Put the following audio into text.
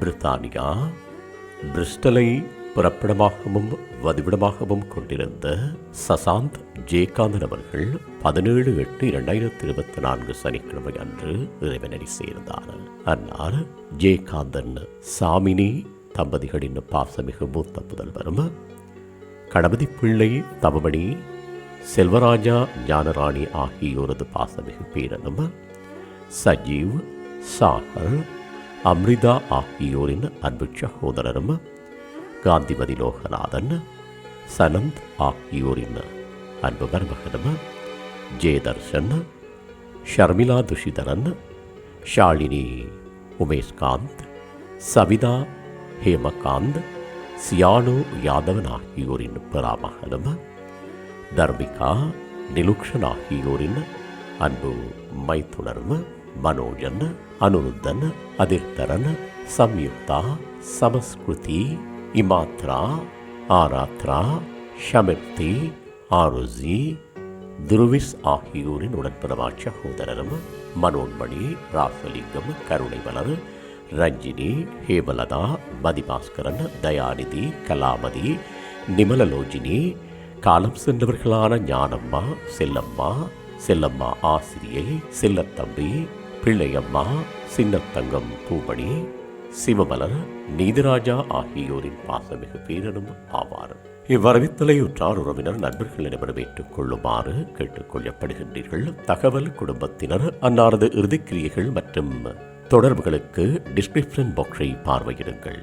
பிரித்தானியா பிரிஸ்டலை பிறப்பிடமாகவும் வதிவிடமாகவும் கொண்டிருந்த சசாந்த் ஜெயகாந்தன் அவர்கள் பதினேழு எட்டு இரண்டாயிரத்தி இருபத்தி நான்கு சனிக்கிழமை அன்று இறைவனடி சேர்ந்தார். அன்னார் ஜெயகாந்தன் சாமினி தம்பதிகளின் பாசமிகு மூத்த புதல்வரும் கணபதி பிள்ளை தவமணி செல்வராஜா ஞானராணி ஆகியோரது பாசமிகு பேரனும் சஜீவ் சாகர் அம்ரிதா ஆகியோரின் அன்பு சகோதரரும் காந்திமதி லோகநாதன் சனந்த் ஆகியோரின் அன்பு மருமகனும் ஜெயதர்ஷன் ஷர்மிளா துஷிதரன் ஷாலினி உமேஷ்காந்த் சவிதா ஹேமகாந்த் சியானு யாதவன் ஆகியோரின் பிராமகனும் தர்மிகா நிலுக்ஷன் ஆகியோரின் அன்பு மைத்துணரும் மனோஜன் அனுருத்தன் அதிர்தரன் சம்யுக்தா சமஸ்கிருதி இமாத்ரா ஆராத்ரா ஷமிர்த்தி ஆருசி துருவிஸ் ஆகியோரின் உடன்பிறவா சகோதரரும் மனோன்மணி ராசலிங்கம் கருணைவலர் ரஞ்சினி ஹேமலதா மதிபாஸ்கரன் தயாநிதி கலாமதி நிமலலோஜினி காலம் சென்றவர்களான ஞானம்மா செல்லம்மா செல்லம்மா ஆசிரியை செல்லத்தம்பி பிள்ளையம்மா சின்னத்தங்கம் பூமணி சிவமலர் நீதிராஜா ஆகியோரின் பாசமிகு பேரனும் ஆவார். இவ்வரவித்தலை உற்றார் உறவினர் நண்பர்களிடமிடம் ஏற்றுக் கொள்ளுமாறு கேட்டுக் கொள்ளப்படுகின்றீர்கள் தகவல் குடும்பத்தினர் அன்னாரது இறுதிக்கிரியைகள் மற்றும் தொடர்புகளுக்கு டிஸ்கிரிப்ஷன் பாக்ஸை பார்வையிடுங்கள்.